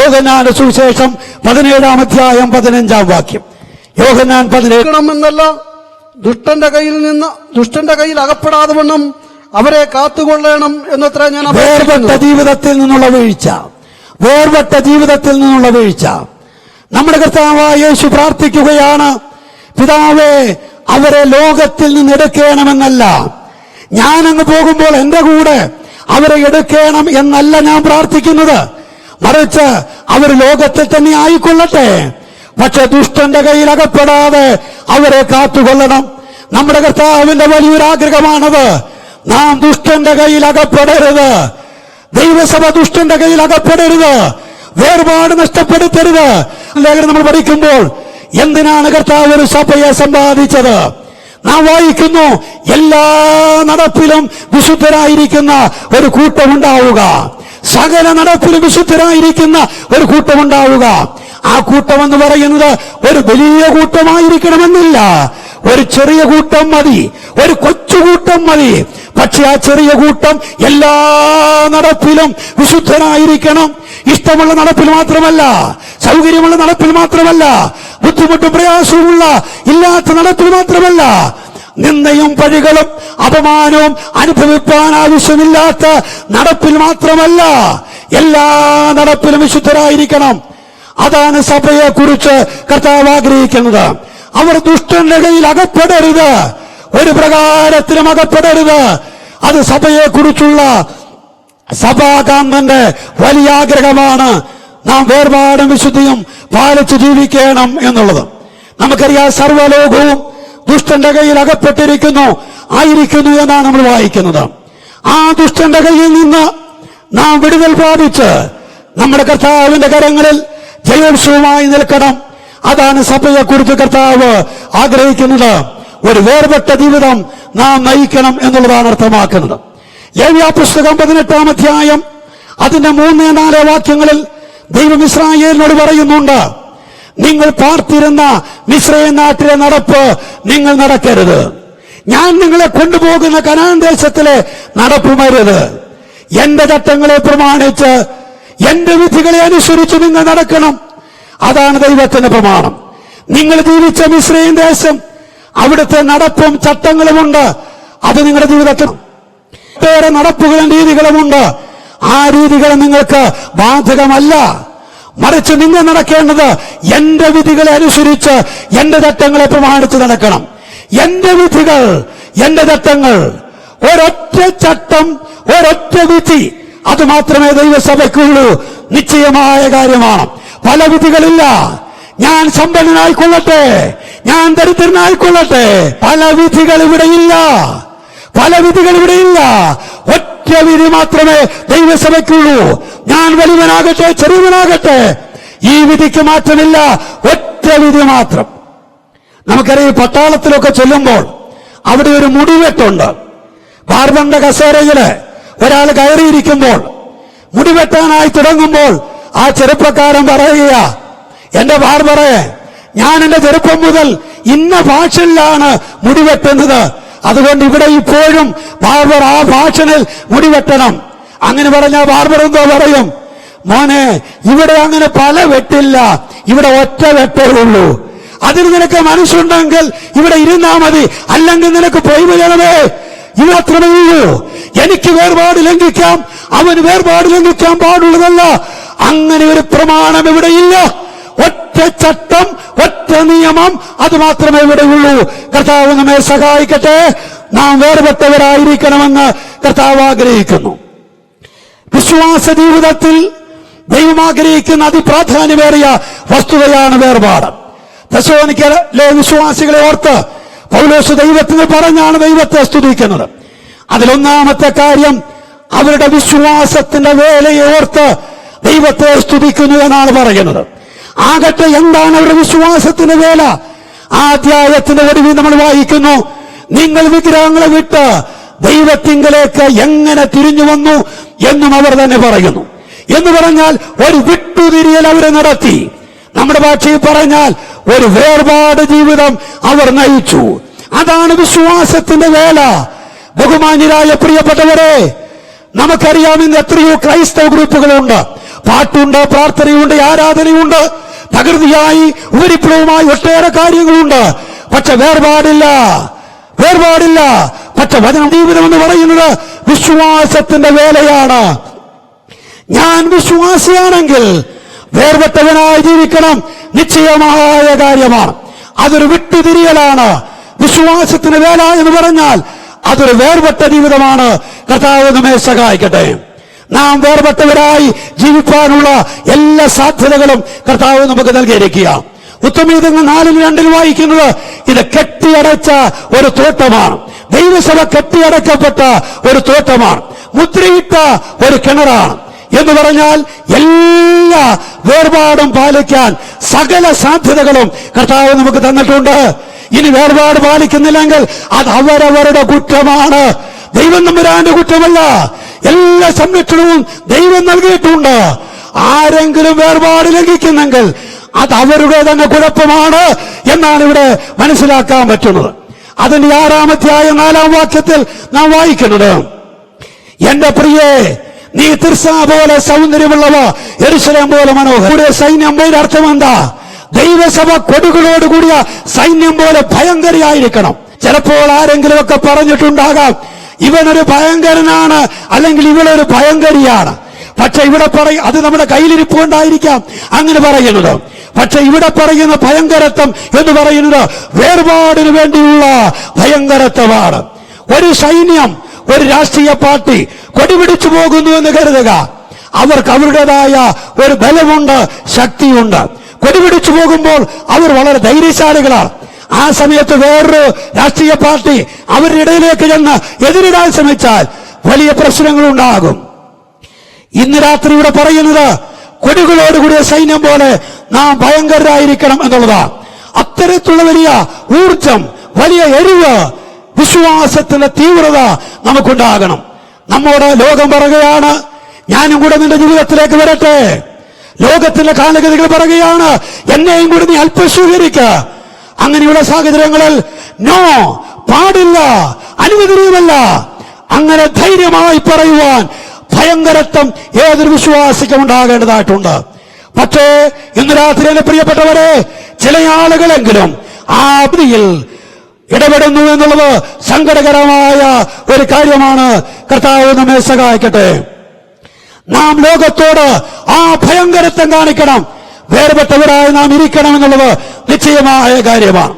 യോഗനാന്റെ സുവിശേഷം പതിനേഴാം അധ്യായം പതിനഞ്ചാം വാക്യം. യോഗനാൻ പതിനേഴ് എന്നല്ല ദുഷ്ടന്റെ കയ്യിൽ നിന്ന് ദുഷ്ടന്റെ കയ്യിൽ അകപ്പെടാതെ വണ്ണം അവരെ കാത്തുകൊള്ളണം എന്നത്ര ഞാൻ വേർപെട്ട ജീവിതത്തിൽ നിന്നുള്ള വീഴ്ച. വേർപെട്ട ജീവിതത്തിൽ നിന്നുള്ള വീഴ്ച. നമ്മുടെ കർത്താവായ യേശു പ്രാർത്ഥിക്കുകയാണ് പിതാവേ അവരെ ലോകത്തിൽ നിന്ന് എടുക്കണമെന്നല്ല. ഞാനങ്ങ് പോകുമ്പോൾ എന്റെ കൂടെ അവരെ എടുക്കണം എന്നല്ല ഞാൻ പ്രാർത്ഥിക്കുന്നത്. മറിച്ച് അവർ ലോകത്തിൽ തന്നെ ആയിക്കൊള്ളട്ടെ. പക്ഷെ ദുഷ്ടന്റെ കയ്യിൽ അകപ്പെടാതെ അവരെ കാത്തുകൊള്ളണം. നമ്മുടെ കർത്താവിന്റെ വലിയൊരു ആഗ്രഹമാണത്. നാം ദുഷ്ടന്റെ കയ്യിൽ അകപ്പെടരുത്. ദൈവസഭ ദുഷ്ടന്റെ കയ്യിൽ അകപ്പെടരുത്. വേർപാട് നഷ്ടപ്പെടുത്തരുത്. ലേഖനം നമ്മൾ പഠിക്കുമ്പോൾ എന്തിനാണ് കർത്താവ് ഒരു സഭയെ സമ്പാദിച്ചത്? നാം വായിക്കുന്നു എല്ലാ നടപ്പിലും വിശുദ്ധരായിരിക്കുന്ന ഒരു കൂട്ടമുണ്ടാവുക സകല നടപ്പിലും വിശുദ്ധരായിരിക്കുന്ന ഒരു കൂട്ടമുണ്ടാവുക. ആ കൂട്ടം എന്ന് പറയുന്നത് ഒരു വലിയ കൂട്ടമായിരിക്കണമെന്നില്ല. ഒരു ചെറിയ കൂട്ടം മതി. ഒരു കൊച്ചുകൂട്ടം മതി. പക്ഷെ ആ ചെറിയ കൂട്ടം എല്ലാ നടപ്പിലും വിശുദ്ധനായിരിക്കണം. ഇഷ്ടമുള്ള നടപ്പിൽ മാത്രമല്ല സൗകര്യമുള്ള നടപ്പിൽ മാത്രമല്ല ബുദ്ധിമുട്ടും പ്രയാസവുമുള്ള ഇല്ലാത്ത നടപ്പിൽ മാത്രമല്ല നിന്ദയും പഴികളും അപമാനവും അനുഭവിപ്പാൻ ആവശ്യമില്ലാത്ത നടപ്പിൽ മാത്രമല്ല എല്ലാ നടപ്പിലും വിശുദ്ധരായിരിക്കണം. അതാണ് സഭയെ കുറിച്ച് കർത്താവ് ആഗ്രഹിക്കുന്നത്. അവർ ദുഷ്ടന്റെ അകപ്പെടരുത്. ഒരു പ്രകാരത്തിലും അകപ്പെടരുത്. അത് സഭയെ കുറിച്ചുള്ള സഭാകാന്തന്റെ വലിയ ആഗ്രഹമാണ്. നാം വേർപാടും വിശുദ്ധിയും പാലിച്ച് ജീവിക്കണം എന്നുള്ളത്. നമുക്കറിയാം സർവലോകവും ദുഷ്ടന്റെ കയ്യിൽ അകപ്പെട്ടിരിക്കുന്നു ആയിരിക്കുന്നു എന്നാണ് നമ്മൾ വായിക്കുന്നത്. ആ ദുഷ്ടന്റെ കയ്യിൽ നിന്ന് നാം വിടുതൽ പ്രാപിച്ച് നമ്മുടെ കർത്താവിന്റെ കരങ്ങളിൽ ജയോത്സവമായി നിൽക്കണം. അതാണ് സഭയെക്കുറിച്ച് കർത്താവ് ആഗ്രഹിക്കുന്നത്. ഒരു വേർപെട്ട ജീവിതം നാം നയിക്കണം എന്നുള്ളതാണ് അർത്ഥമാക്കുന്നത്. ലേവ്യ പുസ്തകം പതിനെട്ടാം അധ്യായം അതിന്റെ മൂന്ന് നാല് വാക്യങ്ങളിൽ ദൈവം ഇസ്രായേലിനോട് പറയുന്നുണ്ട് നിങ്ങൾ പാർത്തിരുന്ന മിശ്രയ നാട്ടിലെ നടപ്പ് നിങ്ങൾ നടക്കരുത്. ഞാൻ നിങ്ങളെ കൊണ്ടുപോകുന്ന കനാൻ ദേശത്തിലെ നടപ്പുമരുത്. എന്റെ ചട്ടങ്ങളെ പ്രമാണിച്ച് എന്റെ വിധികളെ അനുസരിച്ച് നിങ്ങൾ നടക്കണം. അതാണ് ദൈവത്തിന്റെ പ്രമാണം. നിങ്ങൾ ജീവിച്ച മിശ്രയും ദേശം അവിടുത്തെ നടപ്പും ചട്ടങ്ങളുമുണ്ട്. അത് നിങ്ങളുടെ ജീവിതത്തിൽ വേറെ നടപ്പുകളും രീതികളുമുണ്ട്. ആ രീതികൾ നിങ്ങൾക്ക് ബാധകമല്ല. മറിച്ച് നിങ്ങൾ നടക്കേണ്ടത് എന്റെ വിധികളെ അനുസരിച്ച് എന്റെ തത്വങ്ങളെ പ്രമാണിച്ച് നടക്കണം. എന്റെ വിധികൾ എന്റെ തത്വങ്ങൾ ഒരൊറ്റ ചട്ടം ഒരൊറ്റ വിധി അത് മാത്രമേ ദൈവസഭയ്ക്കുള്ളൂ. നിശ്ചയമായ കാര്യമാണ്. പല വിധികളില്ല. ഞാൻ സമ്പന്നനായിക്കൊള്ളട്ടെ. ഞാൻ ദരിദ്രനായിക്കൊള്ളട്ടെ. പല വിധികൾ ഇവിടെയില്ല. പല വിധികൾ ഇവിടെയില്ല. ഒറ്റ വിധി മാത്രമേ ദൈവസഭയ്ക്കുള്ളൂ. ഞാൻ വലിയവനാകട്ടെ ചെറിയവനാകട്ടെ ഈ വിധിക്ക് മാറ്റമില്ല ഒറ്റ വിധി മാത്രം. നമുക്കറിയാം പട്ടാളത്തിലൊക്കെ ചെല്ലുമ്പോൾ അവിടെ ഒരു മുടിവെട്ടുണ്ട്. ബാർബറിന്റെ കസേരയിൽ ഒരാൾ കയറിയിരിക്കുമ്പോൾ മുടിവെട്ടാനായി തുടങ്ങുമ്പോൾ ആ ചെറുപ്പക്കാരൻ പറയുക എന്റെ ബാർബറെ ഞാൻ എന്റെ ചെറുപ്പം മുതൽ ഇന്ന ഭാഷയിലാണ് മുടിവെട്ടുന്നത്. അതുകൊണ്ട് ഇവിടെ ഇപ്പോഴും ബാർബർ ആ ഭാഷനിൽ മുടിവെട്ടണം. അങ്ങനെ പറഞ്ഞ ബാർബർ എന്തോ പറയും? മോനെ ഇവിടെ അങ്ങനെ പല വെട്ടില്ല. ഇവിടെ ഒറ്റ വെട്ടേ ഉള്ളൂ. അതിന് നിനക്ക് മനസ്സുണ്ടെങ്കിൽ ഇവിടെ ഇരുന്നാ മതി. അല്ലെങ്കിൽ നിനക്ക് പോയി വരണമേ ഇവിടെ ഉള്ളൂ. എനിക്ക് വേർപാട് ലംഘിക്കാം. അവന് വേർപാട് ലംഘിക്കാൻ പാടുള്ളതല്ല. അങ്ങനെ ഒരു പ്രമാണം ഇവിടെ ഇല്ല. ഒറ്റ ചട്ടം ഒറ്റ നിയമം അത് മാത്രമേ ഇവിടെയുള്ളൂ കർത്താവ് നമ്മെ സഹായിക്കട്ടെ. നാം വേർപെട്ടവരായിരിക്കണമെന്ന് കർത്താവ് ആഗ്രഹിക്കുന്നു. വിശ്വാസ ജീവിതത്തിൽ ദൈവം ആഗ്രഹിക്കുന്ന അതിപ്രാധാന്യമേറിയ വസ്തുതയാണ് വേർപാട്. ദശോനിക്കലെ വിശ്വാസികളെ ഓർത്ത് പൗലോസ് ദൈവത്തിന് പറഞ്ഞാണ് ദൈവത്തെ സ്തുതിക്കുന്നത്. അതിലൊന്നാമത്തെ കാര്യം അവരുടെ വിശ്വാസത്തിന്റെ വേലയെ ഓർത്ത് ദൈവത്തെ സ്തുതിക്കുന്നു എന്നാണ് പറയുന്നത്. ആകട്ടെ എന്താണ് അവരുടെ വിശ്വാസത്തിന്റെ വേല? ആ ഒടുവിൽ നമ്മൾ വായിക്കുന്നു നിങ്ങൾ വിഗ്രഹങ്ങളെ വിട്ട് ദൈവത്തിങ്കലേക്ക് എങ്ങനെ തിരിഞ്ഞു വന്നു എന്നും അവർ തന്നെ പറയുന്നു. എന്ന് പറഞ്ഞാൽ ഒരു വിട്ടുതിരിയൽ അവരെ നടത്തി. നമ്മുടെ ഭാഷയിൽ പറഞ്ഞാൽ ഒരു വേർപാട് ജീവിതം അവർ നയിച്ചു. അതാണ് വിശ്വാസത്തിന്റെ വേല. ബഹുമാന്യരായ പ്രിയപ്പെട്ടവരെ നമുക്കറിയാം ഇന്ന് എത്രയോ ക്രൈസ്തവ ഗ്രൂപ്പുകളുണ്ട്. പാട്ടുണ്ട് പ്രാർത്ഥനയുണ്ട് ആരാധനയുണ്ട്. തകൃതിയായി ഉപരിപ്ലവമായി ഒട്ടേറെ കാര്യങ്ങളുണ്ട്. പക്ഷെ വേർപാടില്ല. വേർപാടില്ല. പക്ഷെ വചനം ജീവിതം എന്ന് പറയുന്നത് വിശ്വാസത്തിന്റെ വേലയാണ്. ഞാൻ വിശ്വാസിയാണെങ്കിൽ വേർപെട്ടവനായി ജീവിക്കണം നിശ്ചയമായ കാര്യമാണ്. അതൊരു വിട്ടുതിരിയലാണ്. വിശ്വാസത്തിന് വേല എന്ന് പറഞ്ഞാൽ അതൊരു വേർപെട്ട ജീവിതമാണ്. കർത്താവ് നമ്മെ സഹായിക്കട്ടെ. നാം വേർപെട്ടവരായി ജീവിക്കാനുള്ള എല്ലാ സാധ്യതകളും കർത്താവ് നമുക്ക് നൽകിയിരിക്കുക. ഉത്തമീതങ്ങൾ നാലിൽ രണ്ടിൽ വായിക്കുന്നത് ഇത് കെട്ടിയടച്ച ഒരു തോട്ടമാണ്. ദൈവസഭ കെട്ടിയടക്കപ്പെട്ട ഒരു തോട്ടമാണ്. മുദ്രയിട്ട ഒരു കിണറാണ്. എന്ന് പറഞ്ഞാൽ എല്ലാ വേർപാടും പാലിക്കാൻ സകല സാധ്യതകളും കർത്താവ് നമുക്ക് തന്നിട്ടുണ്ട്. ഇനി വേർപാട് പാലിക്കുന്നില്ലെങ്കിൽ അത് അവരവരുടെ കുറ്റമാണ്. ദൈവം നമ്പുരാന്റെ കുറ്റമല്ല. എല്ലാ സംരക്ഷണവും ദൈവം നൽകിയിട്ടുണ്ട്. ആരെങ്കിലും വേർപാട് ലംഘിക്കുന്നെങ്കിൽ അത് അവരുടെ തന്നെ കുഴപ്പമാണ് എന്നാണ് ഇവിടെ മനസ്സിലാക്കാൻ പറ്റുന്നത്. അതിന്റെ ആറാമധ്യായ നാലാം വാക്യത്തിൽ നാം വായിക്കുന്നത് എന്റെ പ്രിയേ നീ തിർസ പോലെ സൗന്ദര്യമുള്ളവ എരുസലം പോലെ മനോഹര. സൈന്യം പേര് അർത്ഥം എന്താ? ദൈവസഭ കൊടുകളോട് കൂടിയ സൈന്യം പോലെ ഭയങ്കരയായിരിക്കണം. ചിലപ്പോൾ ആരെങ്കിലും ഒക്കെ പറഞ്ഞിട്ടുണ്ടാകാം ഇവനൊരു ഭയങ്കരനാണ് അല്ലെങ്കിൽ ഇവളൊരു ഭയങ്കരിയാണ്. പക്ഷെ ഇവിടെ പറയും അത് നമ്മുടെ കയ്യിലിരിപ്പ് കൊണ്ടായിരിക്കാം. അങ്ങനെ പറയുന്നത്. പക്ഷെ ഇവിടെ പറയുന്ന ഭയങ്കരത്വം എന്ന് പറയുന്നത് വേർപാടിന് വേണ്ടിയുള്ള ഭയങ്കരത്വമാണ്. ഒരു സൈന്യം ഒരു രാഷ്ട്രീയ പാർട്ടി കൊടിപിടിച്ചു പോകുന്നു എന്ന് കരുതുക. അവർക്ക് അവരുടേതായ ഒരു ബലമുണ്ട് ശക്തിയുണ്ട്. കൊടിപിടിച്ചു പോകുമ്പോൾ അവർ വളരെ ധൈര്യശാലികളാണ്. ആ സമയത്ത് വേറൊരു രാഷ്ട്രീയ പാർട്ടി അവരുടെ ഇടയിലേക്ക് ചെന്ന് എതിരിടാൻ ശ്രമിച്ചാൽ വലിയ പ്രശ്നങ്ങളുണ്ടാകും. ഇന്ന് രാത്രി ഇവിടെ പറയുന്നത് കൊടികളോടുകൂടിയ സൈന്യം പോലെ നാം ഭയങ്കരരായിരിക്കണം എന്നുള്ളതാണ്. അത്തരത്തിലുള്ള വലിയ ഊർജം വലിയ എരിവ് വിശ്വാസത്തിന്റെ തീവ്രത നമുക്കുണ്ടാകണം. നമ്മുടെ ലോകം പറയുകയാണ് ഞാനും കൂടെ നിന്റെ ജീവിതത്തിലേക്ക് വരട്ടെ. ലോകത്തിന്റെ കാലഗതികൾ പറയുകയാണ് എന്നെയും കൂടി നീ അല്പം സ്വീകരിക്ക അങ്ങനെയുള്ള സാഹചര്യങ്ങളിൽ നോ പാടില്ല അനുവദനീയമല്ല. അങ്ങനെ ധൈര്യമായി പറയുവാൻ ഭയങ്കരത്വം ഏതൊരു വിശ്വാസിക്കും ഉണ്ടാകേണ്ടതായിട്ടുണ്ട്. പക്ഷേ ഇന്ന് രാത്രി എന്റെ പ്രിയപ്പെട്ടവരെ ചില ആളുകളെങ്കിലും ആ അവധിയിൽ ഇടപെടുന്നു എന്നുള്ളത് സങ്കടകരമായ ഒരു കാര്യമാണ്. കർത്താവ് നമ്മെ സഹായിക്കട്ടെ. നാം ലോകത്തോട് ആ ഭയങ്കരത്വം കാണിക്കണം. വേർപെട്ടവരായി നാം ഇരിക്കണം എന്നുള്ളത് നിശ്ചയമായ കാര്യമാണ്.